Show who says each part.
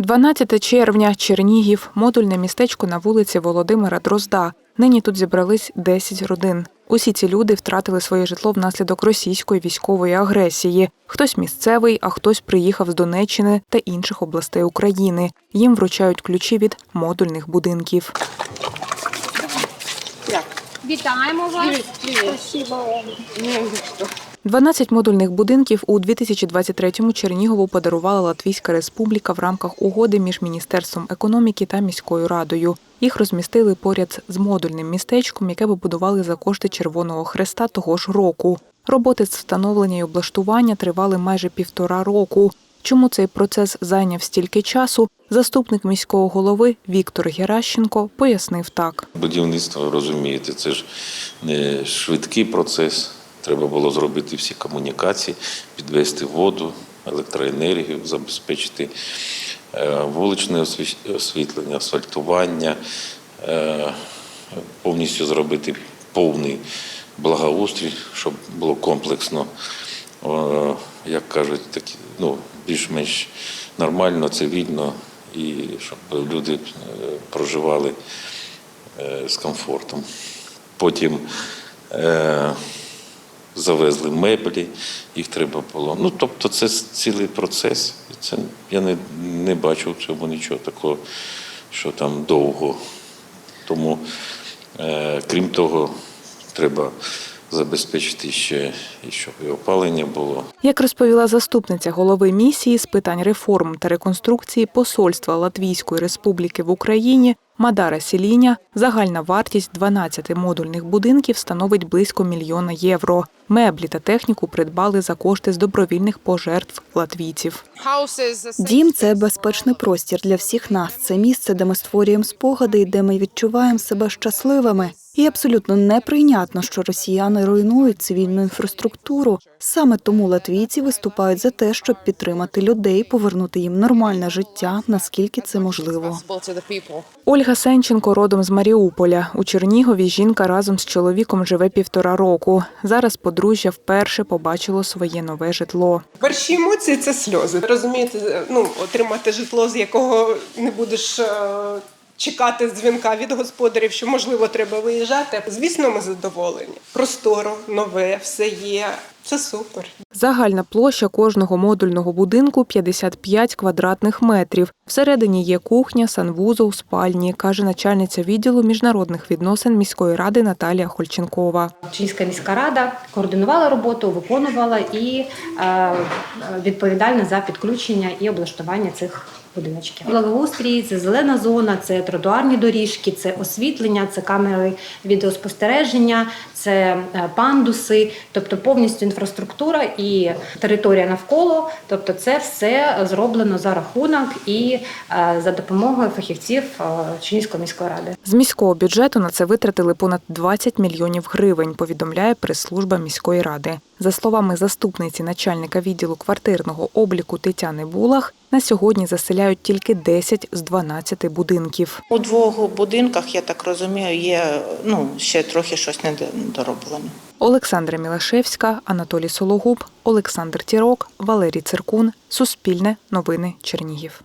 Speaker 1: 12 червня, Чернігів, модульне містечко на вулиці Володимира Дрозда. Нині тут зібрались 10 родин. Усі ці люди втратили своє житло внаслідок російської військової агресії. Хтось місцевий, а хтось приїхав з Донеччини та інших областей України. Їм вручають ключі від модульних будинків.
Speaker 2: Вітаємо вас.
Speaker 1: 12 модульних будинків у 2023-му Чернігову подарувала Латвійська республіка в рамках угоди між Міністерством економіки та міською радою. Їх розмістили поряд з модульним містечком, яке побудували за кошти Червоного Хреста того ж року. Роботи з встановлення і облаштування тривали майже півтора року. Чому цей процес зайняв стільки часу? Заступник міського голови Віктор Геращенко пояснив так.
Speaker 3: Будівництво, розумієте, це ж не швидкий процес. Треба було зробити всі комунікації, підвести воду, електроенергію, забезпечити е, вуличне освітлення, асфальтування, е, повністю зробити повний благоустрій, щоб було комплексно, е, як кажуть, такі, ну, більш-менш нормально, цивільно, і щоб люди е, проживали е, з комфортом. Потім е, завезли меблі, їх треба було. Ну, тобто, це цілий процес. Це я не, не бачу в цьому нічого такого, що там довго. Тому, е, крім того, треба забезпечити ще, і щоб і опалення було.
Speaker 1: Як розповіла заступниця голови місії з питань реформ та реконструкції Посольства Латвійської Республіки в Україні Мадара Сіліня, загальна вартість 12 модульних будинків становить близько мільйона євро. Меблі та техніку придбали за кошти з добровільних пожертв латвійців.
Speaker 4: Дім це безпечний простір для всіх нас. Це місце, де ми створюємо спогади і де ми відчуваємо себе щасливими. І абсолютно неприйнятно, що росіяни руйнують цивільну інфраструктуру. Саме тому латвійці виступають за те, щоб підтримати людей, повернути їм нормальне життя, наскільки це можливо.
Speaker 1: Ольга Сенченко родом з Маріуполя. У Чернігові жінка разом з чоловіком живе півтора року. Зараз подружжя вперше побачило своє нове житло.
Speaker 5: Перші емоції це сльози. Розумієте, ну отримати житло, з якого не будеш е, чекати дзвінка від господарів, що можливо треба виїжджати. Звісно, ми задоволені. Просторо, нове, все є. Це супер.
Speaker 1: Загальна площа кожного модульного будинку 55 квадратних метрів. Всередині є кухня, санвузол, спальні, каже начальниця відділу міжнародних відносин міської ради Наталія Хольченкова.
Speaker 2: Чинська міська рада координувала роботу, виконувала і е, відповідальна за підключення і облаштування цих будиночків. Благоустрій, це зелена зона, це тротуарні доріжки, це освітлення, це камери відеоспостереження, це е, пандуси, тобто повністю інфраструктура і територія навколо. Тобто, це все зроблено за рахунок і е, за допомогою фахівців е, Чинської міської ради.
Speaker 1: З міського бюджету на це витратили понад 20 мільйонів гривень, повідомляє прес-служба міської ради. За словами заступниці начальника відділу квартирного обліку Тетяни Булах, на сьогодні заселяють тільки 10 з 12 будинків.
Speaker 6: У двох будинках, я так розумію, є ну ще трохи щось недороблено.
Speaker 1: Олександра Мілашевська, Анатолій Сологуб, Олександр Тірок, Валерій Циркун. Суспільне новини Чернігів.